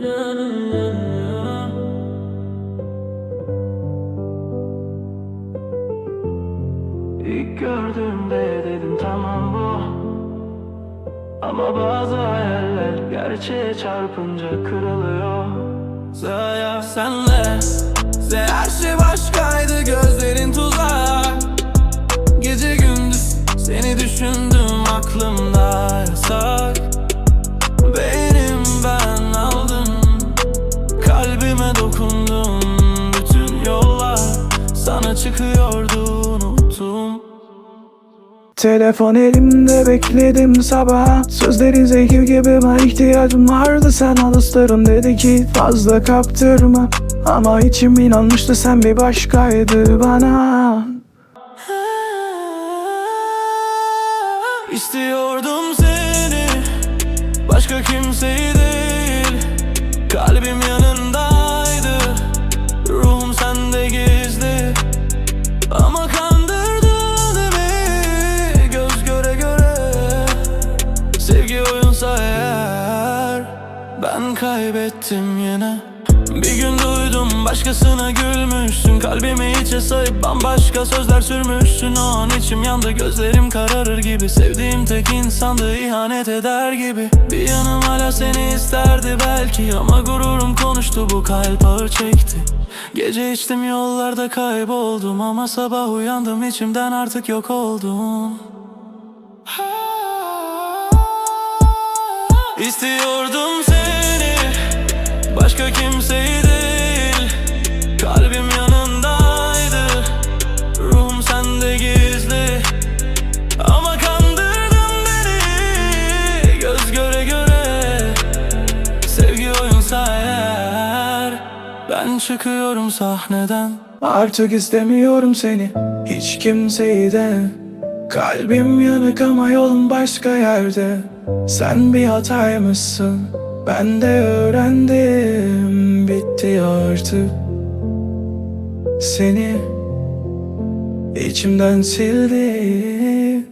İlk gördüğümde dedim tamam bu. Ama bazı hayaller gerçeğe çarpınca kırılıyor. Senle. Her şey başkaydı gözlerin tuzak. Gece gündüz seni düşündüm aklımda. Çıkıyordu unuttum. Telefon elimde bekledim sabah. Sözlerin zehir gibi bana ihtiyacım vardı. Sen alıştırın dedi ki fazla kaptırma. Ama içim inanmıştı sen bir başkaydı bana. İstiyordum seni Başka kimseyi değil. Kalbim yanındaydı Oyunsa eğer Ben kaybettim yine. Bir gün duydum başkasına gülmüşsün. Kalbimi içe sayıp bambaşka sözler sürmüşsün. O an içim yandı gözlerim kararır gibi. Sevdiğim tek insandı ihanet eder gibi. Bir yanım hala seni isterdi belki. Ama gururum konuştu bu kalp ağır çekti. Gece içtim yollarda kayboldum. Ama sabah uyandım içimden artık yok oldum İstiyordum seni Başka kimseyi değil. Kalbim yanındaydı Ruhum sende gizli. Ama kandırdın beni Göz göre göre. Sevgi oyunsa eğer Ben çıkıyorum sahneden. Artık istemiyorum seni Hiç kimseyi de Kalbim yanık ama yolun başka yerde. Sen bir hataymışsın. Ben de öğrendim. Bitti artık. Seni içimden sildim